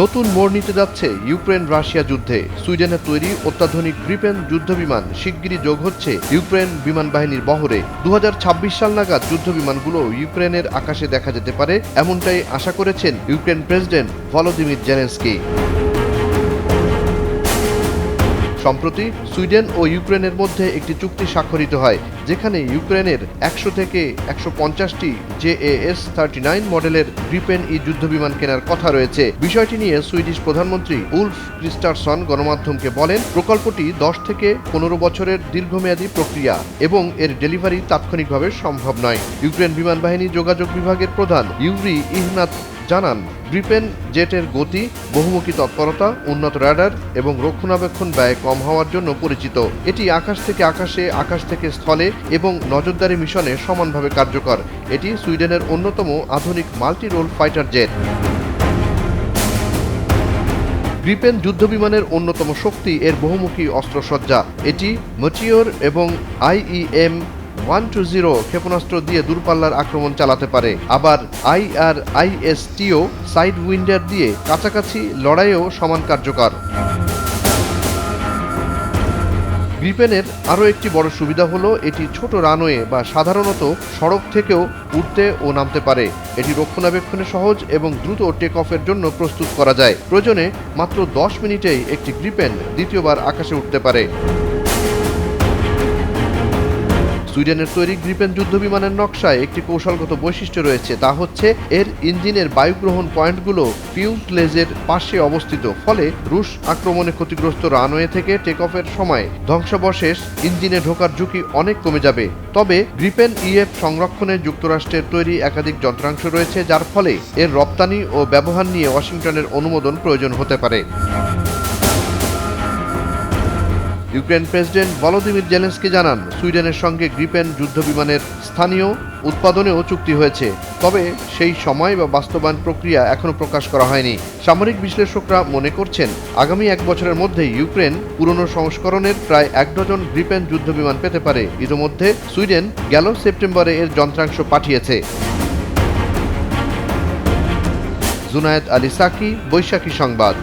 নতুন মোড় নিতে যাচ্ছে ইউক্রেন রাশিয়া যুদ্ধে। সুইডেনের তৈরি অত্যাধুনিক গ্রিপেন যুদ্ধবিমান শিগগিরই যোগ হচ্ছে ইউক্রেন বিমান বাহিনীর বহরে। দু হাজার ছাব্বিশ সাল নাগাদ যুদ্ধবিমানগুলো ইউক্রেনের আকাশে দেখা যেতে পারে, এমনটাই আশা করেছেন ইউক্রেন প্রেসিডেন্ট ভলোদিমির জেলেন্সকি। সম্প্রতি সুইডেন ও ইউক্রেনের মধ্যে একটি চুক্তি স্বাক্ষরিত হয়, যেখানে ইউক্রেনের একশো থেকে একশো পঞ্চাশটি জেএএস থার্টি নাইন মডেলের গ্রিপেন ই যুদ্ধবিমান কেনার কথা রয়েছে। বিষয়টি নিয়ে সুইডিশ প্রধানমন্ত্রী উলফ ক্রিস্টারসন গণমাধ্যমকে বলেন, প্রকল্পটি দশ থেকে পনেরো বছরের দীর্ঘমেয়াদী প্রক্রিয়া এবং এর ডেলিভারি তাৎক্ষণিকভাবে সম্ভব নয়। ইউক্রেন বিমান বাহিনী যোগাযোগ বিভাগের প্রধান ইউরি ইহনাত জানান, গ্রিপেন জেটের গতি, বহুমুখী তৎপরতা, উন্নত র্যাডার এবং রক্ষণাবেক্ষণ ব্যয় কম হওয়ার জন্য পরিচিত। এটি আকাশ থেকে আকাশে, আকাশ থেকে স্থলে এবং নজরদারি মিশনে সমানভাবে কার্যকর। এটি সুইডেনের অন্যতম আধুনিক multi role fighter jet. Gripen যুদ্ধবিমানের অন্যতম শক্তি এর বহুমুখী অস্ত্রসজ্জা। এটি মটিওর এবং আইইএম ওয়ান টু জিরো ক্ষেপণাস্ত্র দিয়ে দূরপাল্লার আক্রমণ চালাতে পারে। আবার আই আইআর আইএসটিও সাইড উইন্ডার দিয়ে কাছাকাছি লড়াইয়েও সমান কার্যকর। গ্রিপেনের আরও একটি বড় সুবিধা হলো, এটি ছোট রানওয়ে বা সাধারণত সড়ক থেকেও উঠতে ও নামতে পারে। এটি রক্ষণাবেক্ষণে সহজ এবং দ্রুত টেক অফের জন্য প্রস্তুত করা যায়। প্রয়োজনে মাত্র দশ মিনিটেই একটি গ্রিপেন দ্বিতীয়বার আকাশে উঠতে পারে। সুইডেনের তৈরি গ্রিপেন যুদ্ধবিমানের নকশায় একটি কৌশলগত বৈশিষ্ট্য রয়েছে, তা হচ্ছে এর ইঞ্জিনের বায়ুগ্রহণ পয়েন্টগুলো ফিউজলেজের পাশে অবস্থিত। ফলে রুশ আক্রমণে ক্ষতিগ্রস্ত রানওয়ে থেকে টেক অফের সময় ধ্বংসাবশেষ ইঞ্জিনে ঢোকার ঝুঁকি অনেক কমে যাবে। তবে গ্রিপেন ইএফ সংরক্ষণে যুক্তরাষ্ট্রের তৈরি একাধিক যন্ত্রাংশ রয়েছে, যার ফলে এর রপ্তানি ও ব্যবহার নিয়ে ওয়াশিংটনের অনুমোদন প্রয়োজন হতে পারে। ইউক্রেন প্রেসিডেন্ট ভলোদিমির জেলেন্সকি জানান, সুইডেনের সঙ্গে গ্রিপেন যুদ্ধবিমানের স্থানীয় উৎপাদনেও চুক্তি হয়েছে। তবে সেই সময় বা বাস্তবায়ন প্রক্রিয়া এখনও প্রকাশ করা হয়নি। সামরিক বিশ্লেষকরা মনে করছেন, আগামী এক বছরের মধ্যে ইউক্রেন পুরনো সংস্করণের প্রায় এক ডজন গ্রিপেন যুদ্ধবিমান পেতে পারে। ইতোমধ্যে সুইডেন গেল সেপ্টেম্বরে এর যন্ত্রাংশ পাঠিয়েছে। জুনায়েদ আলী সাকি, বৈশাখী সংবাদ।